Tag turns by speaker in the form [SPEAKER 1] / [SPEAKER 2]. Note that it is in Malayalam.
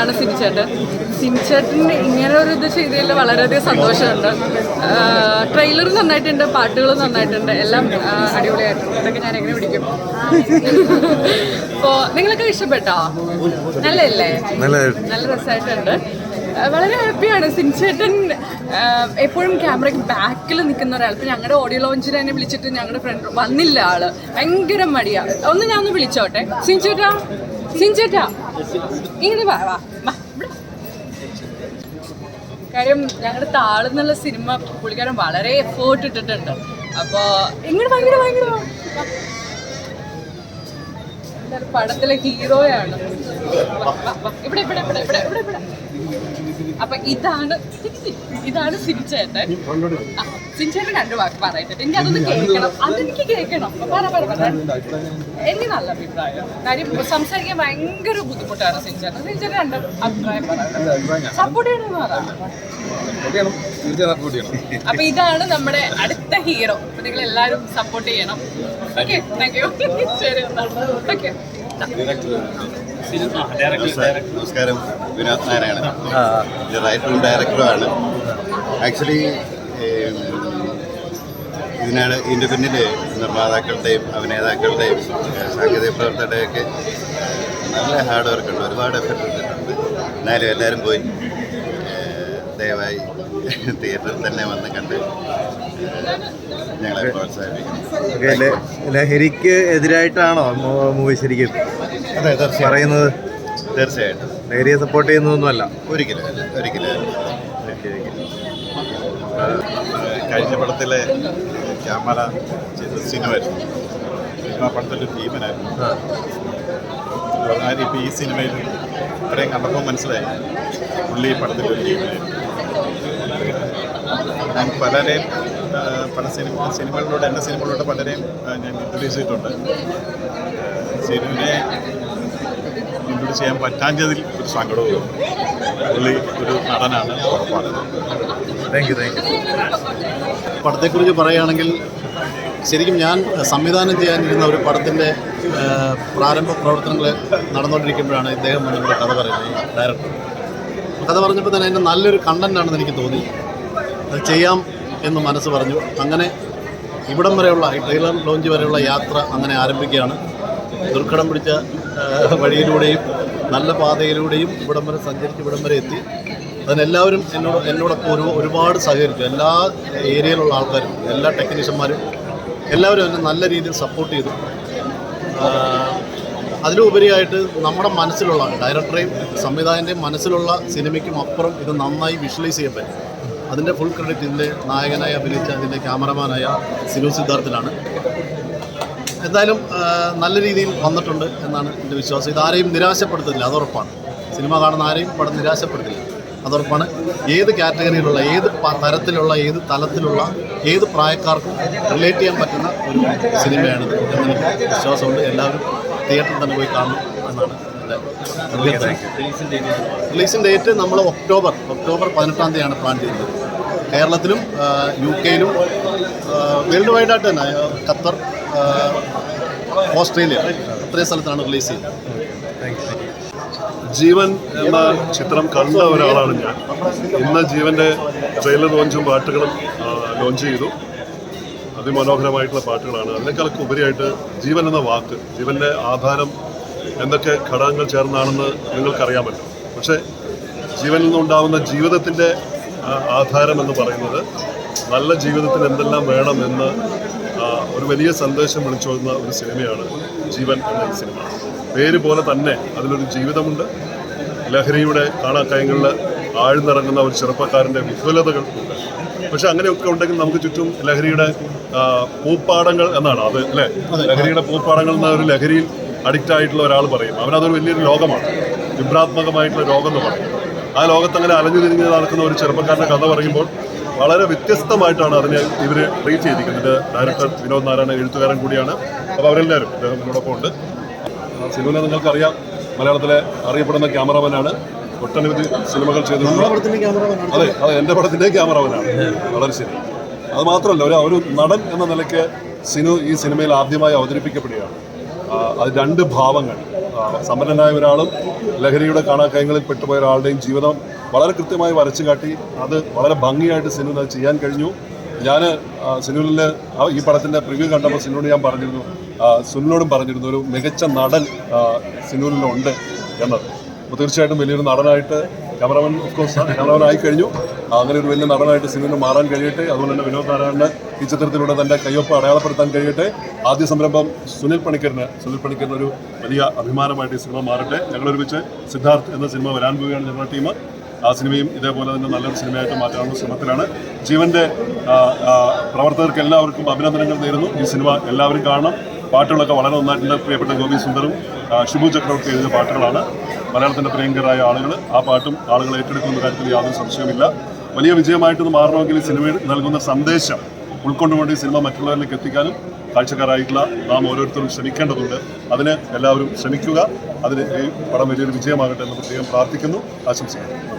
[SPEAKER 1] ആണ് സിനിച്ചേട്ടൻ സിനിച്ചേട്ടൻ ഇങ്ങനെ ഒരു ഇത് ചെയ്തതിൽ വളരെയധികം സന്തോഷമുണ്ട്. ട്രെയിലർ നന്നായിട്ടുണ്ട് പാട്ടുകൾ നന്നായിട്ടുണ്ട് എല്ലാം അടിപൊളിയായിട്ടുണ്ട്. അതൊക്കെ ഞാൻ എങ്ങനെ പിടിക്കും അപ്പോൾ നിങ്ങളൊക്കെ ഇഷ്ടപ്പെട്ടോ? നല്ലല്ലേ നല്ല രസമായിട്ടുണ്ട്. വളരെ ഹാപ്പിയാണ്. സിൻചേട്ടൻ എപ്പോഴും ക്യാമറയ്ക്ക് ബാക്കിൽ നിൽക്കുന്ന ഒരാൾ. ഇപ്പം ഞങ്ങളുടെ ഓഡിയോ ലോഞ്ചിൽ തന്നെ വിളിച്ചിട്ട് ഞങ്ങളുടെ ഫ്രണ്ട് വന്നില്ല ആൾ. ഭയങ്കര മടിയാണ് ഒന്ന് ഞാൻ ഒന്ന് വിളിച്ചോട്ടെ സിൻചേട്ടാ സിൻചേട്ടാ ഇങ്ങനെ വാ വാ കാര്യം ഞങ്ങളുടെ താളെന്നുള്ള സിനിമ പുള്ളിക്കാരൻ വളരെ എഫേർട്ട് ഇട്ടിട്ടുണ്ട്. അപ്പോ ഇങ്ങനെ ഭയങ്കര ഭയങ്കര പടത്തിലെ ഹീറോയാണ്. ഇവിടെ ഇവിടെ ഇവിടെ ഇവിടെ ഇവിടെ ഇവിടെ. അപ്പൊ ഇതാണ് ഇതാണ് സിനിച്ചേട്ടൻ ആ, രണ്ട് വാക്ക് പറയട്ടെ എനിക്ക് അതൊന്ന് കേൾക്കണം. അതെനിക്ക് കേൾക്കണം. പറ പറ പറ. എനിക്ക് നല്ല അഭിപ്രായം. കാര്യം സംസാരിക്കാൻ ഭയങ്കര ബുദ്ധിമുട്ടാണ് സിനിച്ചേട്ടൻ സിനിച്ചേട്ടൻ രണ്ട് അഭിപ്രായം പറയണം. സപ്പോർട്ട് ചെയ്യണമെന്ന് പറ. അപ്പൊ ഇതാണ് നമ്മുടെ അടുത്ത ഹീറോ അപ്പൊ നിങ്ങൾ എല്ലാവരും സപ്പോർട്ട് ചെയ്യണം. ഓക്കെ താങ്ക് യു ശരി ഓക്കെ
[SPEAKER 2] നമസ്കാരം. വിനോദ് നാരായണൻ. ഡയറക്ടറും റൈറ്ററും ഡയറക്ടറുമാണ് ആക്ച്വലി ഇതിനാണ് ഇതിന്റെ പിന്നിൽ നിർമ്മാതാക്കളുടെയും അഭിനേതാക്കളുടെയും സാങ്കേതിക പ്രവർത്തകരുടെയൊക്കെ നല്ല ഹാർഡ് വർക്ക് ഉണ്ട്. ഒരുപാട് എഫർട്ട് ഇട്ടിട്ടുണ്ട് എന്നാലും എല്ലാവരും പോയി ദയവായി തിയേറ്ററിൽ തന്നെ വന്ന് കണ്ട് ഞങ്ങളെ
[SPEAKER 3] പ്രോത്സാഹിപ്പിക്കുന്നു ലഹരിക്ക് എതിരായിട്ടാണോ മൂവി ശരിക്കും
[SPEAKER 2] അതെ തീർച്ചയായും
[SPEAKER 3] പറയുന്നത്?
[SPEAKER 2] തീർച്ചയായിട്ടും.
[SPEAKER 3] ലഹരിയെ സപ്പോർട്ട് ചെയ്യുന്നതൊന്നുമല്ല.
[SPEAKER 2] ഒരിക്കലും ഒരിക്കലും. കഴിഞ്ഞ പടത്തിലെ ക്യാമറ ചെയ്ത സിനിമയായിരുന്നു. സിനിമ പടത്തിന്റെ ടീമിനായിരുന്നു ഇപ്പോൾ ഈ സിനിമയിൽ ഇത്രയും കണ്ടപ്പോൾ മനസ്സിലായി. പുള്ളി ഈ പടത്തിലൊരു ഒരു ടീമിനായിരുന്നു ഞാൻ പലരെയും പല സിനിമ സിനിമകളിലൂടെ എന്റെ സിനിമകളിലൂടെ പലരെയും ഞാൻ ഇൻട്രൊഡ്യൂസ് ചെയ്തിട്ടുണ്ട്. സിനിമയെ ഇൻട്രൊഡ്യൂസ് ചെയ്യാൻ പറ്റാഞ്ഞതിൽ ഒരു സങ്കടവും പുള്ളി ഒരു നടനാണ്. ഉറപ്പാണ്
[SPEAKER 3] താങ്ക് യു താങ്ക് യു
[SPEAKER 4] പടത്തെക്കുറിച്ച് പറയുകയാണെങ്കിൽ ശരിക്കും ഞാൻ സംവിധാനം ചെയ്യാനിരുന്ന ഒരു പടത്തിന്റെ പ്രാരംഭ പ്രവർത്തനങ്ങൾ നടന്നുകൊണ്ടിരിക്കുമ്പോഴാണ് ഇദ്ദേഹം മുന്നിൽ കഥ പറയുന്നത് ഡയറക്ടർ കഥ പറഞ്ഞപ്പോൾ തന്നെ അതിന്റെ നല്ലൊരു കണ്ടന്റാണെന്ന് എനിക്ക് തോന്നി. അത് ചെയ്യാം എന്ന് മനസ്സ് പറഞ്ഞു. അങ്ങനെ ഇവിടം വരെയുള്ള ഈ ട്രെയിലർ ലോഞ്ച് വരെയുള്ള യാത്ര അങ്ങനെ ആരംഭിക്കുകയാണ്. ദുർഘടം പിടിച്ച വഴിയിലൂടെയും നല്ല പാതയിലൂടെയും ഇവിടം വരെ സഞ്ചരിച്ച് ഇവിടം വരെ എത്തി. അതിനെല്ലാവരും എന്നോട് എന്നോടൊപ്പം ഒരു ഒരുപാട് സഹകരിച്ചു. എല്ലാ ഏരിയയിലുള്ള ആൾക്കാരും എല്ലാ ടെക്നീഷ്യന്മാരും എല്ലാവരും എന്നെ നല്ല രീതിയിൽ സപ്പോർട്ട് ചെയ്തു. അതിലുപരിയായിട്ട് നമ്മുടെ മനസ്സിലുള്ള ഡയറക്ടറേയും സംവിധായകന്റെയും മനസ്സിലുള്ള സിനിമയ്ക്കും അപ്പുറം ഇത് നന്നായി വിഷ്വലൈസ് ചെയ്യാൻ പറ്റും. അതിന്റെ ഫുൾ ക്രെഡിറ്റ് ഇതിന്റെ നായകനായി അഭിനയിച്ച അതിന്റെ ക്യാമറമാനായ സിനു സിദ്ധാർത്ഥിനാണ്. എന്തായാലും നല്ല രീതിയിൽ വന്നിട്ടുണ്ട് എന്നാണ് എന്റെ വിശ്വാസം. ഇതാരെയും നിരാശപ്പെടുത്തില്ല അതുറപ്പാണ് സിനിമ കാണുന്ന ആരെയും പടം നിരാശപ്പെടുത്തില്ല അതുറപ്പാണ് ഏത് കാറ്റഗറിയിലുള്ള ഏത് തരത്തിലുള്ള ഏത് തലത്തിലുള്ള ഏത് പ്രായക്കാർക്കും റിലേറ്റ് ചെയ്യാൻ പറ്റുന്ന ഒരു സിനിമയാണിത് എന്നെനിക്ക് വിശ്വാസമുണ്ട്. എല്ലാവരും തിയേറ്ററിൽ തന്നെ പോയി കാണണം എന്നാണ് റിലീസിംഗ് ഡേറ്റ് നമ്മൾ ഒക്ടോബർ ഒക്ടോബർ പതിനെട്ടാം തീയതിയാണ് പ്ലാൻ ചെയ്യുന്നത് കേരളത്തിലും യു കെയിലും വേൾഡ് വൈഡായിട്ട് തന്നെ ഖത്തർ ഓസ്ട്രേലിയ. അത്രയും സ്ഥലത്താണ് റിലീസ് ചെയ്യുന്നത്
[SPEAKER 5] ജീവൻ എന്ന ചിത്രം കണ്ട ഒരാളാണ് ഞാൻ. ഇന്ന് ജീവന്റെ ട്രെയിലർ ലോഞ്ചും പാട്ടുകളും ലോഞ്ച് ചെയ്തു. അതിമനോഹരമായിട്ടുള്ള പാട്ടുകളാണ്. അതിനേക്കാളൊക്കെ ഉപരിയായിട്ട് ജീവൻ എന്ന വാക്ക് ജീവന്റെ ആധാരം എന്തൊക്കെ ഘടകങ്ങൾ ചേർന്നാണെന്ന് നിങ്ങൾക്കറിയാൻ പറ്റും പക്ഷേ ജീവനിൽ നിന്നുണ്ടാവുന്ന ജീവിതത്തിന്റെ ആധാരം എന്ന് പറയുന്നത് നല്ല ജീവിതത്തിന് എന്തെല്ലാം വേണം എന്ന് ഒരു വലിയ സന്ദേശം വിളിച്ചോതുന്ന ഒരു സിനിമയാണ് ജീവൻ എന്ന ഈ സിനിമ. പേര് പോലെ തന്നെ അതിലൊരു ജീവിതമുണ്ട്. ലഹരിയുടെ കാണാക്കയങ്ങളിൽ ആഴ്ന്നിറങ്ങുന്ന ഒരു ചെറുപ്പക്കാരന്റെ വിഫലതകൾ ഉണ്ട്. പക്ഷെ അങ്ങനെയൊക്കെ ഉണ്ടെങ്കിൽ നമുക്ക് ചുറ്റും ലഹരിയുടെ പൂപ്പാടങ്ങൾ എന്നാണ് അത് അല്ലേ? ലഹരിയുടെ പൂപ്പാടങ്ങൾ എന്ന ഒരു ലഹരിയിൽ അഡിക്റ്റ് ആയിട്ടുള്ള ഒരാൾ പറയും. അവനതൊരു വലിയൊരു ലോകമാണ്. വിഭ്രാത്മകമായിട്ടുള്ള രോഗം എന്ന് പറയും. ആ ലോകത്തങ്ങനെ അലഞ്ഞു തിരിഞ്ഞ് നടക്കുന്ന ഒരു ചെറുപ്പക്കാരന്റെ കഥ പറയുമ്പോൾ വളരെ വ്യത്യസ്തമായിട്ടാണ് അതിനെ ഇവർ ട്രീറ്റ് ചെയ്തിരിക്കുന്നത്. ഡയറക്ടർ വിനോദ് നാരായണ എഴുത്തുകാരൻ കൂടിയാണ്. അപ്പോൾ അവരെല്ലാവരും അദ്ദേഹം എന്നോടൊപ്പം ഉണ്ട്. സിനിമ നിങ്ങൾക്കറിയാം. മലയാളത്തിലെ അറിയപ്പെടുന്ന ക്യാമറമാനാണ്. ഒട്ടനവധി സിനിമകൾ ചെയ്തിട്ടുണ്ട്. അതെ അതെ എന്റെ പടത്തിന്റെ ക്യാമറമാനാണ്. വളരെ ശരി. അത് മാത്രമല്ല ഒരു ഒരു നടൻ എന്ന നിലയ്ക്ക് സിനു ഈ സിനിമയിൽ ആദ്യമായി അവതരിപ്പിക്കപ്പെടുകയാണ്. അത് രണ്ട് ഭാവങ്ങൾ. സമ്പന്നനായ ഒരാളും ലഹരിയുടെ കാണാക്കയങ്ങളിൽ പെട്ടുപോയ ഒരാളുടെയും ജീവിതം വളരെ കൃത്യമായി വരച്ചു കാട്ടി. അത് വളരെ ഭംഗിയായിട്ട് സിനിമ അത് ചെയ്യാൻ കഴിഞ്ഞു. ഞാൻ സിനുലിൽ ഈ പടത്തിന്റെ പ്രിവ്യൂ കണ്ടപ്പോൾ സിനുവിനോട് ഞാൻ പറഞ്ഞിരുന്നു. ആ, സുനിലിനോടും പറഞ്ഞിരുന്നു ഒരു മികച്ച നടൻ സിനിമയിലുണ്ട് എന്നത്. അപ്പോൾ തീർച്ചയായിട്ടും വലിയൊരു നടനായിട്ട് ക്യാമറമാൻ ഓഫ് കോഴ്സ് ക്യാമറമാൻ ആയി കഴിഞ്ഞു. അങ്ങനെ ഒരു വലിയ നടനായിട്ട് സിനിമ മാറാൻ കഴിയട്ടെ. അതുപോലെ തന്നെ വിനോദ് നാരായണന് ഈ ചിത്രത്തിലൂടെ തന്റെ കയ്യൊപ്പ് അടയാളപ്പെടുത്താൻ കഴിയട്ടെ. ആദ്യ സംരംഭം സുനിൽ പണിക്കറിന് സുനിൽ പണിക്കറിന് ഒരു വലിയ അഭിമാനമായിട്ട് ഈ സിനിമ മാറട്ടെ. ഞങ്ങളൊരുമിച്ച് സിദ്ധാർത്ഥ് എന്ന സിനിമ വരാൻ പോവുകയാണ് ഞങ്ങളുടെ ടീം. ആ സിനിമയും ഇതേപോലെ തന്നെ നല്ലൊരു സിനിമയായിട്ട് മാറ്റാനുള്ള ശ്രമത്തിലാണ്. ജീവന്റെ പ്രവർത്തകർക്ക് എല്ലാവർക്കും അഭിനന്ദനങ്ങൾ നേരുന്നു. ഈ സിനിമ എല്ലാവരും കാണണം. പാട്ടുകളൊക്കെ വളരെ നന്നായിട്ടുണ്ട്. പ്രിയപ്പെട്ട ഗോപി സുന്ദറും ഷിബു ചക്രവർത്തി എഴുതിയ പാട്ടുകളാണ്. മലയാളത്തിന്റെ പ്രിയങ്കരായ ആളുകൾ ആ പാട്ടും ആളുകൾ ഏറ്റെടുക്കുന്ന കാര്യത്തിൽ യാതൊരു സംശയമില്ല വലിയ വിജയമായിട്ട് മാറണമെങ്കിൽ ഈ സിനിമയിൽ നൽകുന്ന സന്ദേശം ഉൾക്കൊണ്ടുകൊണ്ട് ഈ സിനിമ മറ്റുള്ളവരിലേക്ക് എത്തിക്കാനും കാഴ്ചക്കാരായിട്ടുള്ള നാം ഓരോരുത്തരും ശ്രമിക്കേണ്ടതുണ്ട്. അതിന് എല്ലാവരും ശ്രമിക്കുക. അതിന് ഈ പടം വലിയൊരു വിജയമാകട്ടെ എന്ന് പ്രത്യേകം പ്രാർത്ഥിക്കുന്നു. ആശംസിക്കുന്നു.